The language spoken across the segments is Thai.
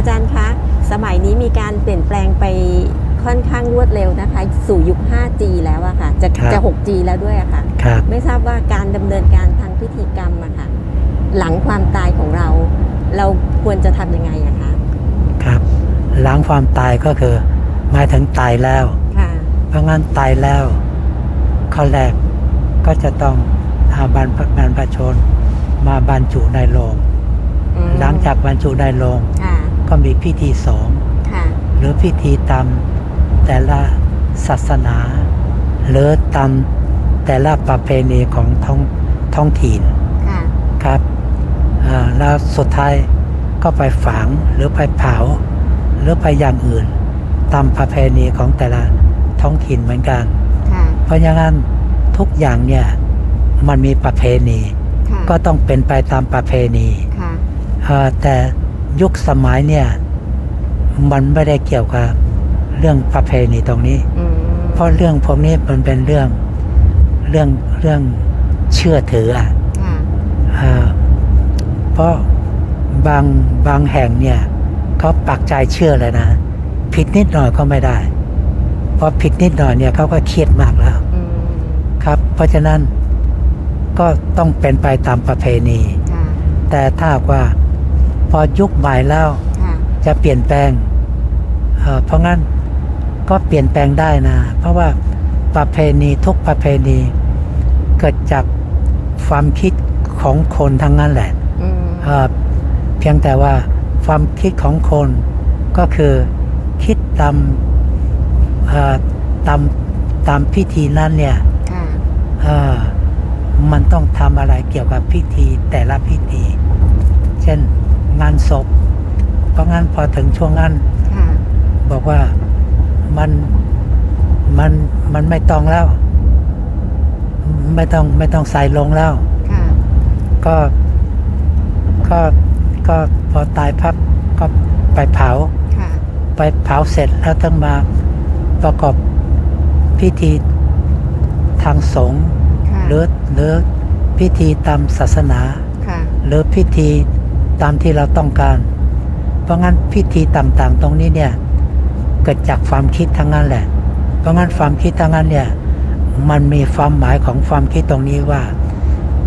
อาจารย์คะ สมัยนี้มีการเปลี่ยนแปลงไปค่อนข้างรวดเร็วนะคะ สู่ยุค 5G แล้วอะค่ะ จะครับจะ 6G แล้วด้วยอะค่ะครับไม่ทราบว่าการดำเนินการทางพิธีกรรมอะค่ะ หลังความตายของเรา เราควรจะทำยังไงอะคะ ครับ หลังความตายก็คือหมายถึงตายแล้วค่ะเพราะงั้นตายแล้วข้อแรกก็จะต้องเอาบรรพบรรพชน มาบรรจุในโลงอืมหลังจากบรรจุในโลงค่ะ ก็มีพิธีสองค่ะหรือพิธีตามแต่ละศาสนา หรือตามแต่ละประเพณีของท้องท้องถิ่นค่ะครับอ่าแล้วสุดท้ายก็ไปฝังหรือไปเผา หรือไปอย่างอื่น ตามประเพณีของแต่ละท้องถิ่นเหมือนกันค่ะเพราะอย่างนั้นทุกอย่างเนี่ยมันมีประเพณีค่ะก็ต้องเป็นไปตามประเพณีค่ะเอ่อแต่ ยุคสมัยเนี่ย มันไม่ได้เกี่ยวกับเรื่องประเพณีตรงนี้อืมเพราะเรื่องพวกนี้มันเป็นเรื่องเรื่องเรื่องเชื่อถืออะค่ะเอ่อเพราะบางบางแห่งเนี่ยเขาปักใจเชื่อเลยนะ ผิดนิดหน่อยก็ไม่ได้ เพราะผิดนิดหน่อยเนี่ยเขาก็เครียดมากแล้วอืมครับ เพราะฉะนั้นก็ต้องเป็นไปตามประเพณีค่ะแต่ถ้าหากว่า พอยุคใหม่แล้วค่ะจะเปลี่ยนแปลงเอ่อเพราะงั้นก็เปลี่ยนแปลงได้นะ เพราะว่าประเพณีทุกประเพณี เกิดจากความคิดของคนทั้งนั้นแหละอืมเอ่อเพียงแต่ว่าความคิดของคนก็คือคิดตามเอ่อตามตามพิธีนั้นเนี่ยค่ะเอ่อมันต้องทำอะไรเกี่ยวกับพิธีแต่ละพิธี เช่น งานศพ เพราะงั้นพอถึงช่วงนั้น ค่ะ บอกว่ามันมันมันไม่ต้องแล้ว ไม่ต้องไม่ต้องใส่ลงแล้ว ค่ะ ก็ก็ก็พอตายพับก็ไปเผา ค่ะ ไปเผาเสร็จแล้วต้องมาประกอบพิธีทางสงฆ์ค่ะ หรือหรือพิธีตามศาสนา ค่ะ หรือพิธี ตามที่เราต้องการ เพราะงั้นพิธีต่างๆ ตรงนี้เนี่ยเกิดจากความคิดทั้งนั้นแหละ เพราะงั้นความคิดทั้งนั้นเนี่ยมันมีความหมายของความคิดตรงนี้ว่า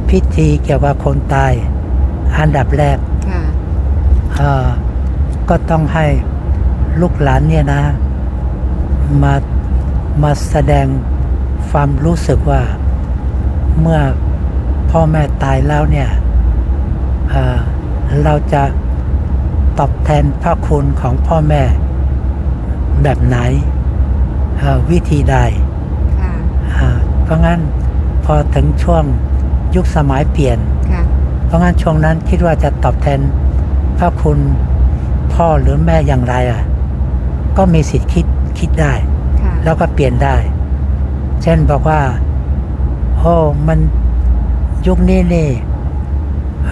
พิธีเกี่ยวกับคนตาย อันดับแรกค่ะเอ่อก็ต้องให้ลูกหลานเนี่ยนะมามาแสดงความรู้สึกว่าเมื่อพ่อแม่ตายแล้วเนี่ย เอ่อเราจะตอบแทนพระคุณของพ่อแม่ แบบไหนเอ่อวิธีใดค่ะอ่าเพราะงั้นพอถึงช่วงยุคสมัยเปลี่ยนค่ะเพราะงั้นช่วงนั้นคิดว่าจะตอบแทนพระคุณพ่อหรือแม่อย่างไรอะ ก็มีสิทธิ์คิดคิดได้ค่ะแล้วก็เปลี่ยนได้ เช่นบอกว่าโอ้มันยุคนี้นี่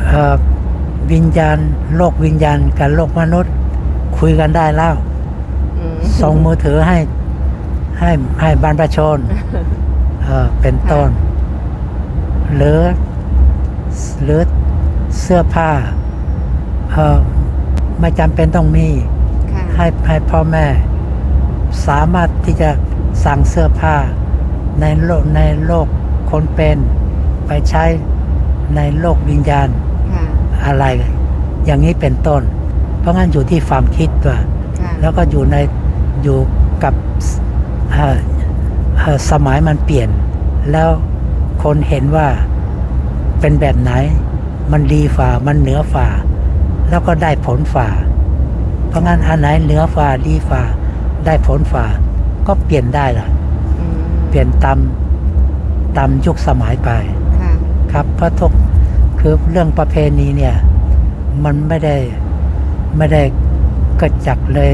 เอ่อ วิญญาณ โลกวิญญาณกับโลกมนุษย์ คุยกันได้แล้วอืมส่งมือถือให้ ให้ให้บรรพชนเอ่อเป็นต้น หรือหรือเสื้อผ้าเอ่อไม่จำเป็นต้องมีค่ะให้ให้พ่อแม่ สามารถที่จะสั่งเสื้อผ้า ในโลกในโลกคนเป็น ไปใช้ในโลกวิญญาณค่ะ อะไร อย่างนี้เป็นต้น เพราะงั้นอยู่ที่ความคิดว่าค่ะแล้วก็อยู่ในอยู่กับเอ่อเอ่อสมัยมันเปลี่ยน แล้วคนเห็นว่าเป็นแบบไหน มันดีฝ่ามันเหนือฝ่า แล้วก็ได้ผลฝ่า เพราะงั้นอันไหนเหนือฝ่าดีฝ่า ได้ผลฝ่า ก็เปลี่ยนได้ล่ะอืมเปลี่ยนตามตามยุคสมัยไปค่ะครับเพราะทุก คือเรื่องประเพณีเนี่ย มันไม่ได้ไม่ได้เกิดจากเลย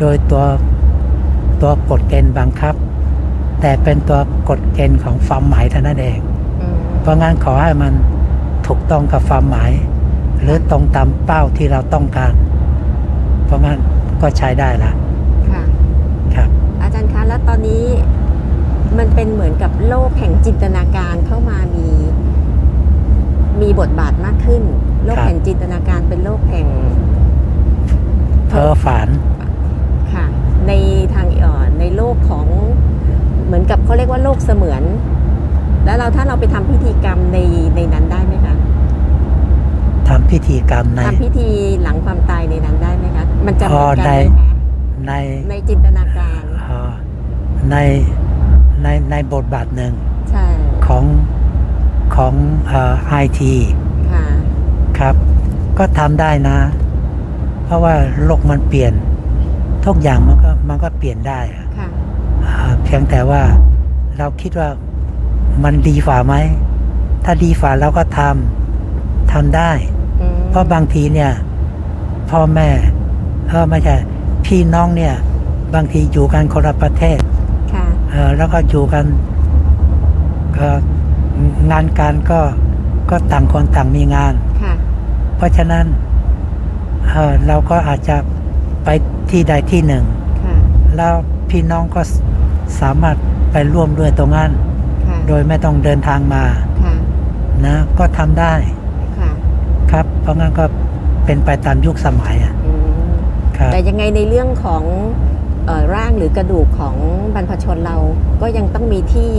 โดยตัวตัวกฎเกณฑ์บังคับ แต่เป็นตัวกฎเกณฑ์ของความหมายเท่านั้นเองอืมเพราะงั้นขอให้มันถูกต้องกับความหมาย หรือตรงตามเป้าที่เราต้องการ เพราะงั้นก็ใช้ได้ละค่ะครับ อาจารย์คะแล้วตอนนี้มันเป็นเหมือนกับโลกแห่งจินตนาการเข้ามามี มีบทบาทมากขึ้น โลกครับ แห่งจินตนาการเป็นโลกแห่งเพ้อฝัน ค่ะ ในทางเอ่อในโลกของเหมือนกับเขาเรียกว่าโลกเสมือน แล้วเราถ้าเราไปทำพิธีกรรมในในนั้นได้ไหมคะทำพิธีกรรมใน ทำพิธีหลังความตายในนั้นได้ไหมคะมันจะเหมือนกันไหมอ๋อในคะในในจินตนาการ เอ่อในในในบทบาทหนึ่งใช่ ของ ของไอทีค่ะครับ ก็ทำได้นะ เพราะว่าโลกมันเปลี่ยน ทุกอย่างมันก็มันก็เปลี่ยนได้อะค่ะอ่าเพียงแต่ว่าเราคิดว่ามันดีฝ่าไหม ถ้าดีฝ่าเราก็ทำทำได้อืมเพราะบางทีเนี่ย พ่อแม่เออไม่ใช่พี่น้องเนี่ย บางทีอยู่กันคนละประเทศค่ะเออแล้วก็อยู่กันก็ งานการก็ก็ต่างคนต่างมีงาน ค่ะ เพราะฉะนั้นเออเราก็อาจจะไปที่ใดที่หนึ่ง ค่ะ แล้วพี่น้องก็สสามารถไปร่วมด้วยตรงนั้น ค่ะ โดยไม่ต้องเดินทางมาค่ะ นะก็ทำได้ค่ะครับ เพราะงั้นก็เป็นไปตามยุคสมัยอะอืมครับแต่ยังไงในเรื่องของเอ่อร่างหรือกระดูกของบรรพชนเราก็ยังต้องมีที่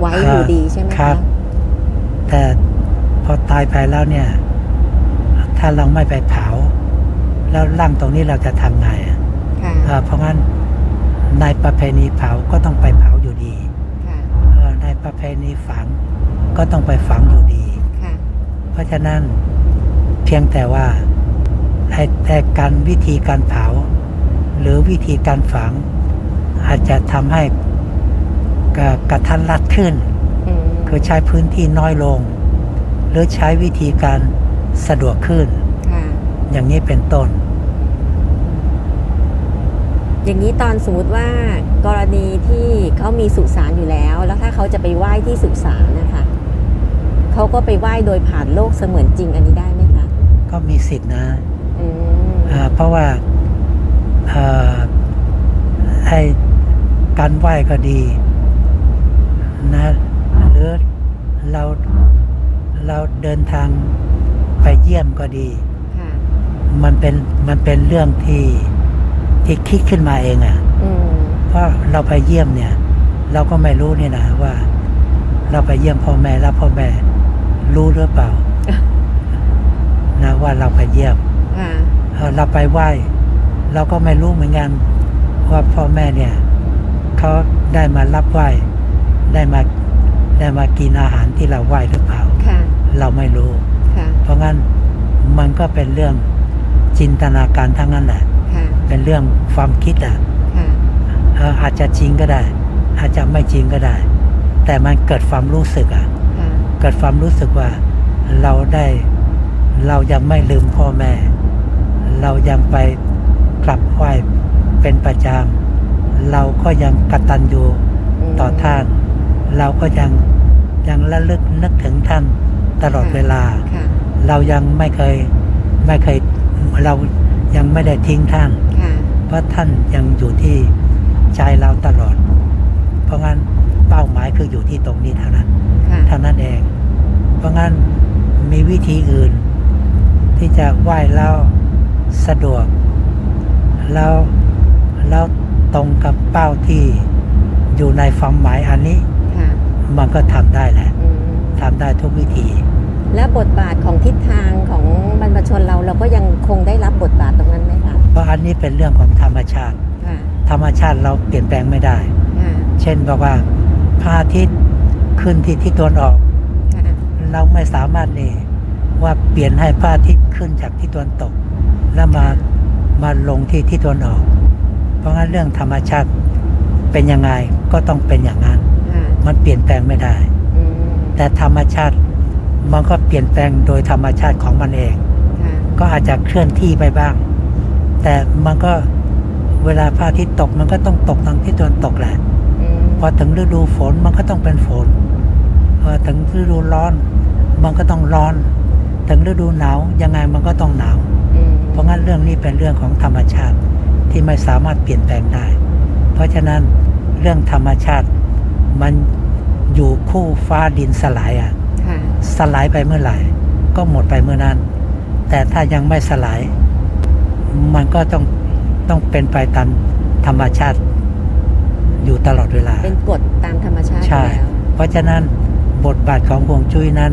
ไว้อยู่ดีใช่ไหมครัคะบแต่พอตายไปแล้วเนี่ย ถ้าเราไม่ไปเผา แล้วร่างตรงนี้เราจะทำไงอะค่ะเอ่อเพราะงั้นในประเพณีเผาก็ต้องไปเผาอยู่ดีค่ะเอ่อในประเพณีฝังก็ต้องไปฝังอยู่ดีค่ะเพราะฉะนั้นเพียงแต่ว่าไอ้แต่การวิธีการเผา หรือวิธีการฝัง อาจจะทำให้ กระกระทันรัดขึ้นอืมคือใช้พื้นที่น้อยลง หรือใช้วิธีการสะดวกขึ้นค่ะอย่างนี้เป็นต้น อย่างนี้ตอนสมมติว่ากรณีที่เขามีสุสานอยู่แล้ว แล้วถ้าเขาจะไปไหว้ที่สุสานนะคะเขาก็ไปไหว้โดยผ่านโลกเสมือนจริงอันนี้ได้ไหมคะ ก็มีสิทธินะอืมอ่าเพราะว่าเอ่อไอ้การไหว้ก็ดี นะหรือเราเราเดินทางไปเยี่ยมก็ดีค่ะมันเป็นมันเป็นเรื่องที่ที่คิดขึ้นมาเองอะ่ะอืมเพราะเราไปเยี่ยมเนี่ย เราก็ไม่รู้เนี่ยนะว่า เราไปเยี่ยมพ่อแม่แล้วพ่อแม่รู้หรือเปล่านะว่าเราไปเยี่ยมค่ะเอ่อเราไปไหว้ เราก็ไม่รู้เหมือนกันว่าพ่อแม่เนี่ยเขาได้มารับไหว้ ได้มาได้มากินอาหารที่เราไหว้หรือเปล่าค่ะเราไม่รู้ค่ะเพราะงั้นมันก็เป็นเรื่องจินตนาการทั้งนั้นแหละค่ะเป็นเรื่องความคิดอะค่ะเอ่ออาจจะจริงก็ได้ อาจจะไม่จริงก็ได้ แต่มันเกิดความรู้สึกอะค่ะ เกิดความรู้สึกว่าเราได้เรายังไม่ลืมพ่อแม่ เรายังไปกลับไหว้เป็นประจำเราก็ยังกตัญญูมต่อท่าน เราก็ยังยังระลึกนึกถึงท่านตลอดเวลาค่ะเรายังไม่เคยไม่เคยเรายังไม่ได้ทิ้งท่านค่ะเพราะท่านยังอยู่ที่ใจเราตลอด เพราะงั้นเป้าหมายคืออยู่ที่ตรงนี้เท่านั้นค่ะเท่านั้นเอง เพราะงั้นมีวิธีอื่น ที่จะไหว้แล้วสะดวก แล้วแล้วตรงกับเป้าที่อยู่ในความหมายอันนี้ค่ะ มันก็ทำได้แหละอืมทำได้ทุกวิธี และบทบาทของทิศทางของบรรพชนเราเราก็ยังคงได้รับบทบาทตรงนั้นไหมคะเพราะอันนี้เป็นเรื่องของธรรมชาติค่ะธรรมชาติเราเปลี่ยนแปลงไม่ได้ค่ะเช่นบอกว่าพระอาทิตย์ขึ้นที่ทิศตะวันออกค่ะเราไม่สามารถนี่ว่าเปลี่ยนให้พระอาทิตย์ขึ้นจากทิศตะวันตก แล้วมามาลงที่ทิศตะวันออก เพราะงั้นเรื่องธรรมชาติเป็นยังไงก็ต้องเป็นอย่างนั้นค่ะ มันเปลี่ยนแปลงไม่ได้อืมแต่ธรรมชาติมันก็เปลี่ยนแปลงโดยธรรมชาติของมันเองค่ะก็อาจจะเคลื่อนที่ไปบ้าง แต่มันก็เวลาพระอาทิตย์ตกมันก็ต้องตกทางทิศตะวันตกแหละอืมพอถึงฤดูฝนมันก็ต้องเป็นฝน พอถึงฤดูร้อน มันก็ต้องร้อน ถึงฤดูหนาวยังไงมันก็ต้องหนาวอืมเพราะงั้นเรื่องนี้เป็นเรื่องของธรรมชาติที่ไม่สามารถเปลี่ยนแปลงได้ เพราะฉะนั้นเรื่องธรรมชาติ มันอยู่คู่ฟ้าดินสลายอะค่ะสลายไปเมื่อไหร่ ก็หมดไปเมื่อนั้น แต่ถ้ายังไม่สลาย มันก็ต้องต้องเป็นไปตามธรรมชาติ อยู่ตลอดเวลา เป็นกฎตามธรรมชาติอใช่ยู่แล้วเพราะฉะนั้นบทบาทของห่วงจุ้ยนั้น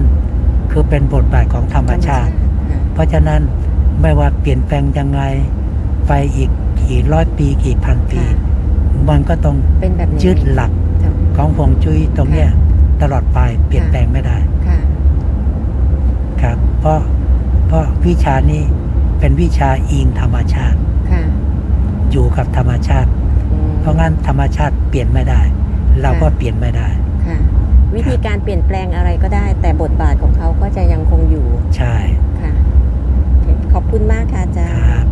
คือเป็นบทบาทของธรรมชาติค่ะเพราะฉะนั้นไม่ว่าเปลี่ยนแปลงยังไงไปอีกกี่ร้อยปีกี่พันปีค่ะมันก็ต้องเป็นแบบนี้ยึดหลักค่ะ ของห่วงจุ้ยตรงเนี้ยตลอดไปเปลี่ยนแปลงไม่ได้ค่ะครับเพราะเพราะวิชานี้เป็นวิชาอิงธรรมชาติค่ะอยู่กับธรรมชาติอืมเพราะงั้นธรรมชาติเปลี่ยนไม่ได้ เราก็เปลี่ยนไม่ได้ค่ะวิธีการเปลี่ยนแปลงอะไรก็ได้ แต่บทบาทของเขาก็จะยังคงอยู่ ใช่ค่ะโอเคขอบคุณมากค่ะอาจารคย์รับ